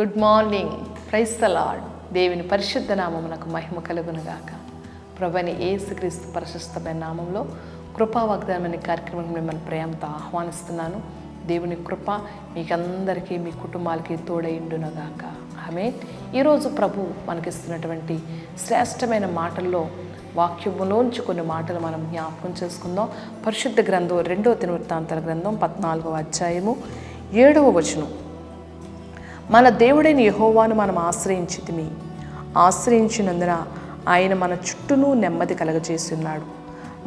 Good morning price lord దేవుని పరిశుద్ధ నామమునకు మహిమ కలుగునుగాక. ప్రభని ఏసుక్రీస్తు పరిశుద్ధమైన నామంలో కృపా వాగ్దానమైన కార్యక్రమం మిమ్మల్ని ప్రేమతో ఆహ్వానిస్తున్నాను. దేవుని కృప మీకందరికీ మీ కుటుంబాలకి తోడైండునగాక. ఆమె ఈరోజు ప్రభు మనకిస్తున్నటువంటి శ్రేష్టమైన మాటల్లో వాక్యములోంచి కొన్ని మాటలు మనం జ్ఞాపకం చేసుకుందాం. పరిశుద్ధ గ్రంథం రెండవ దినవృత్తాంతాల గ్రంథం పద్నాలుగవ అధ్యాయము ఏడవ వచనం. మన దేవుడైన యహోవాను మనం ఆశ్రయించితిమి. ఆశ్రయించినందున ఆయన మన చుట్టూను నెమ్మది కలగజేస్తున్నాడు.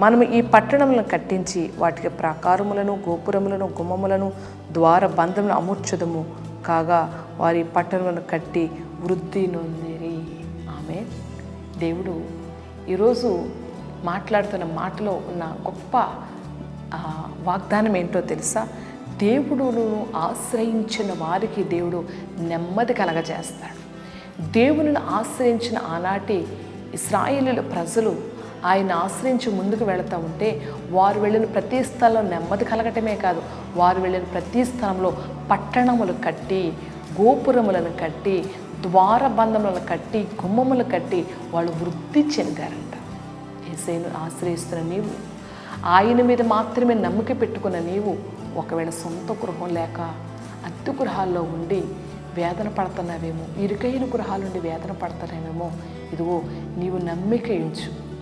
మనం మనము ఈ పట్టణములను కట్టించి వాటికి ప్రాకారములను గోపురములను గుమ్మములను ద్వార బంధములను అమూర్చదము. కాగా వారి పట్టణములను కట్టి వృద్ధి నొందిరి. ఆమె దేవుడు ఈరోజు మాట్లాడుతున్న మాటలో ఉన్న గొప్ప వాగ్దానం ఏంటో తెలుసా? దేవుడును ఆశ్రయించిన వారికి దేవుడు నెమ్మది కలగజేస్తాడు. దేవునిని ఆశ్రయించిన ఆనాటి ఇస్రాయేలీల ప్రజలు ఆయన ఆశ్రయించి ముందుకు వెళుతూ ఉంటే వారు వెళ్ళిన ప్రతి స్థలంలో నెమ్మది కలగటమే కాదు వారు వెళ్ళిన ప్రతి స్థలంలో పట్టణములు కట్టి గోపురములను కట్టి ద్వారబంధములను కట్టి గుమ్మములు కట్టి వాళ్ళు వృద్ధి చెందారంట. ఏసైను ఆశ్రయిస్తున్న నీవు ఆయన మీద మాత్రమే నమ్మక పెట్టుకున్న నీవు ఒకవేళ సొంత గృహం లేక అద్దె గృహాల్లో ఉండి వేదన పడుతున్నావేమో ఇరుకైన గృహాల నుండి వేదన పడుతున్నావేమో ఇదిగో నీవు నమ్మిక ఉంచు.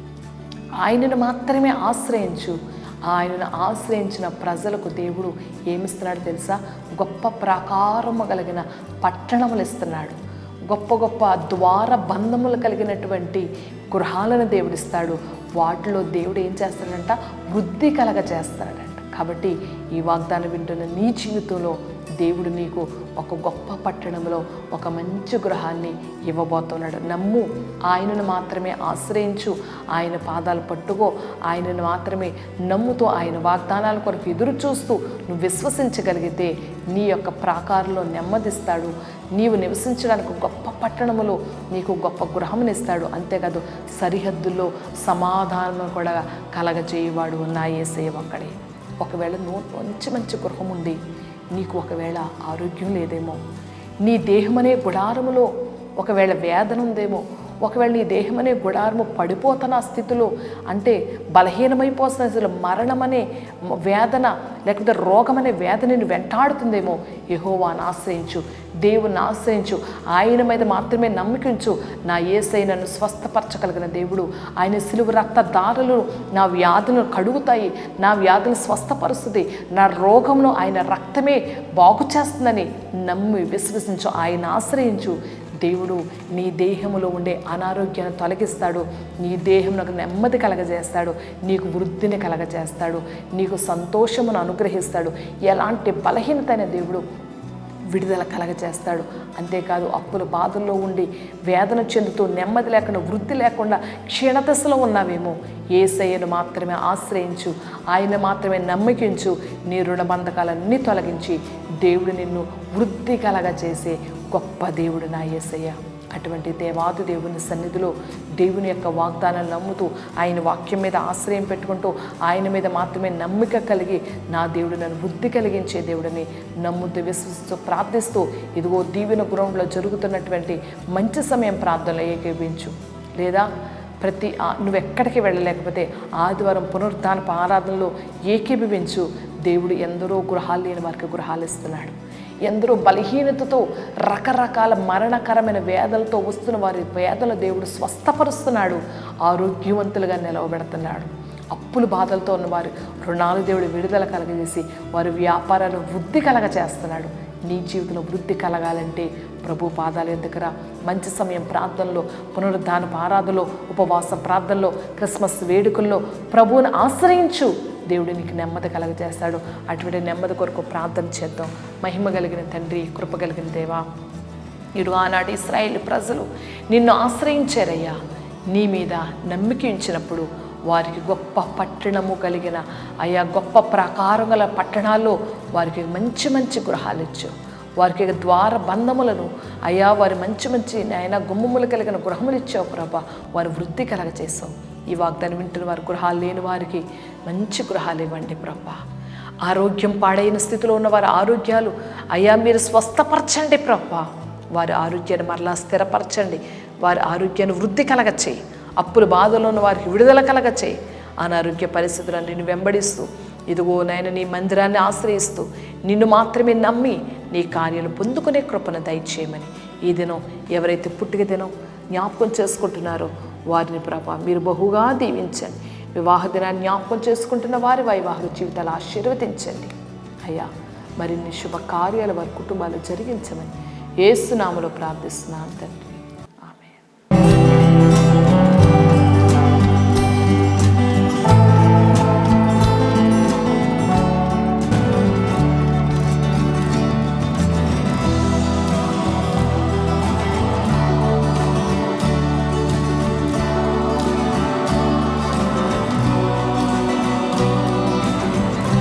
ఆయనను మాత్రమే ఆశ్రయించు. ఆయనను ఆశ్రయించిన ప్రజలకు దేవుడు ఏమిస్తున్నాడు తెలుసా? గొప్ప ప్రాకారము కలిగిన పట్టణములు ఇస్తున్నాడు. గొప్ప గొప్ప ద్వార బంధములు కలిగినటువంటి గృహాలను దేవుడిస్తాడు వాటిలో దేవుడు ఏం చేస్తాడంట? వృద్ధి కలగ చేస్తాడు కాబట్టి ఈ వాగ్దానం వింటున్న నీ జీవితంలో దేవుడు నీకు ఒక గొప్ప పట్టణంలో ఒక మంచి గృహాన్ని ఇవ్వబోతున్నాడు. నమ్ము ఆయనను మాత్రమే ఆశ్రయించు ఆయన పాదాలు పట్టుకో ఆయనను మాత్రమే నమ్ముతూ ఆయన వాగ్దానాల కొరకు ఎదురు చూస్తూ నువ్వు విశ్వసించగలిగితే నీ యొక్క ప్రాకారంలో నెమ్మదిస్తాడు. నీవు నివసించడానికి గొప్ప పట్టణములో నీకు గొప్ప గృహమునిస్తాడు అంతేకాదు సరిహద్దుల్లో సమాధానం కూడా కలగజేయవాడు నా ఏసే ఒక్కడే. ఒకవేళ నువ్వు మంచి మంచి గృహం ఉంది నీకు ఒకవేళ ఆరోగ్యం లేదేమో నీ దేహమనే గుడారములో ఒకవేళ వేదన ఉందేమో ఒకవేళ నీ దేహమనే గుడారము పడిపోతున్న స్థితిలో అంటే బలహీనమైపోతున్న స్థితిలో మరణమనే వేదన లేకపోతే రోగమనే వేదనని వెంటాడుతుందేమో. యహోవాను ఆశ్రయించు దేవుని ఆశ్రయించు ఆయన మీద మాత్రమే నమ్మకించు. నా ఏసై నన్ను స్వస్థపరచగలిగిన దేవుడు. ఆయన సిలువ రక్త దారులు నా వ్యాధులను కడుగుతాయి నా వ్యాధులను స్వస్థపరుస్తుంది. నా రోగంను ఆయన రక్తమే బాగు చేస్తుందని నమ్మి విశ్వసించు ఆయన ఆశ్రయించు. దేవుడు నీ దేహములో ఉండే అనారోగ్యాన్ని తొలగిస్తాడు. నీ దేహంలో నెమ్మది కలగజేస్తాడు. నీకు వృద్ధిని కలగజేస్తాడు. నీకు సంతోషమును అనుగ్రహిస్తాడు. ఎలాంటి బలహీనతైన దేవుడు విడుదల కలగజేస్తాడు. అంతేకాదు అప్పుల బాధల్లో ఉండి వేదన చెందుతూ నెమ్మది లేకుండా వృద్ధి లేకుండా క్షీణదశలో ఉన్నావేమో ఏసయ్యను మాత్రమే ఆశ్రయించు ఆయన మాత్రమే నమ్మకించు నీ రుణబంధకాలన్నీ తొలగించి దేవుడు నిన్ను వృద్ధి కలగజేసే గొప్ప దేవుడు నా ఏసయ్య అటువంటి దేవాది దేవుని సన్నిధిలో దేవుని యొక్క వాగ్దానాలు నమ్ముతూ ఆయన వాక్యం మీద ఆశ్రయం పెట్టుకుంటూ ఆయన మీద మాత్రమే నమ్మిక కలిగి నా దేవుడు నన్ను బుద్ధి కలిగించే దేవుడిని నమ్ముతూ విశ్వసిస్తూ ప్రార్థిస్తూ ఇదిగో దీవెన గురంలో జరుగుతున్నటువంటి మంచి సమయం ప్రార్థనలో ఏకీభించు. లేదా ప్రతి ఆ- నువ్వు ఎక్కడికి వెళ్ళలేకపోతే ఆదివారం పునరుద్ధాన ఆరాధనలో ఏకీభవించు దేవుడు ఎందరో గృహాలు లేని వారికి గృహాలు ఇస్తున్నాడు. ఎందరో బలహీనతతో రకరకాల మరణకరమైన వేదలతో వస్తున్న వారి వేదల దేవుడు స్వస్థపరుస్తున్నాడు ఆరోగ్యవంతులుగా నిలవబెడుతున్నాడు. అప్పుల బాధలతో ఉన్నవారు రుణాలు దేవుడు విడుదల కలగజేసి వారి వ్యాపారాలు వృద్ధి కలగ చేస్తున్నాడు నీ జీవితంలో వృద్ధి కలగాలంటే ప్రభు పాదాల దగ్గర మంచి సమయం ప్రార్థనలో పునరుద్ధాన ఆరాధనలో ఉపవాస ప్రార్థనలో క్రిస్మస్ వేడుకల్లో ప్రభువుని ఆశ్రయించు. దేవుడు నీకు నెమ్మది కలగజేస్తాడు. అటువంటి నెమ్మది కొరకు ప్రార్థన చేద్దాం. మహిమ కలిగిన తండ్రి కృప కలిగిన దేవా ఇడు ఆనాటి ఇస్రాయేల్ ప్రజలు నిన్ను ఆశ్రయించారయ్యా. నీ మీద నమ్మిక ఉంచినప్పుడు వారికి గొప్ప పట్టణము కలిగిన అయా గొప్ప ప్రాకారం గల పట్టణాల్లో వారికి మంచి మంచి గృహాలు ఇచ్చావు వారికి ద్వార బంధములను అయా వారి మంచి మంచి నాయన గుమ్మములు కలిగిన గృహములు ఇచ్చావు ప్రభా. వారి వృద్ధి కలగచేసావు ఈ వాగ్దానం వింటున్న వారి గృహాలు లేని వారికి మంచి గృహాలు ఇవ్వండి ప్రభా. ఆరోగ్యం పాడైన స్థితిలో ఉన్న వారి ఆరోగ్యాలు అయ్యా మీరు స్వస్థపరచండి ప్రభా. వారి ఆరోగ్యాన్ని మరలా స్థిరపరచండి. వారి ఆరోగ్యాన్ని వృద్ధి కలగచ్చేయి అప్పుల బాధలో ఉన్న వారికి విడుదల కలగచ్చేయి అనారోగ్య పరిస్థితులను నిన్ను వెంబడిస్తూ ఇదిగో నాయన నీ మందిరాన్ని ఆశ్రయిస్తూ నిన్ను మాత్రమే నమ్మి నీ కార్యాలు పొందుకునే కృపను దయచేయమని ఈ దినం ఎవరైతే పుట్టిక దినం జ్ఞాపకం చేసుకుంటున్నారో వారిని ప్రభా మీరు బహుగా దీవించండి. వివాహ దినాన్ని జ్ఞాపకం చేసుకుంటున్న వారి వైవాహిక జీవితాలు ఆశీర్వదించండి. అయ్యా మరిన్ని శుభకార్యాలు వారి కుటుంబాలు జరిగించమని ఏసునామలో ప్రార్థిస్తున్నాను తండ్రి.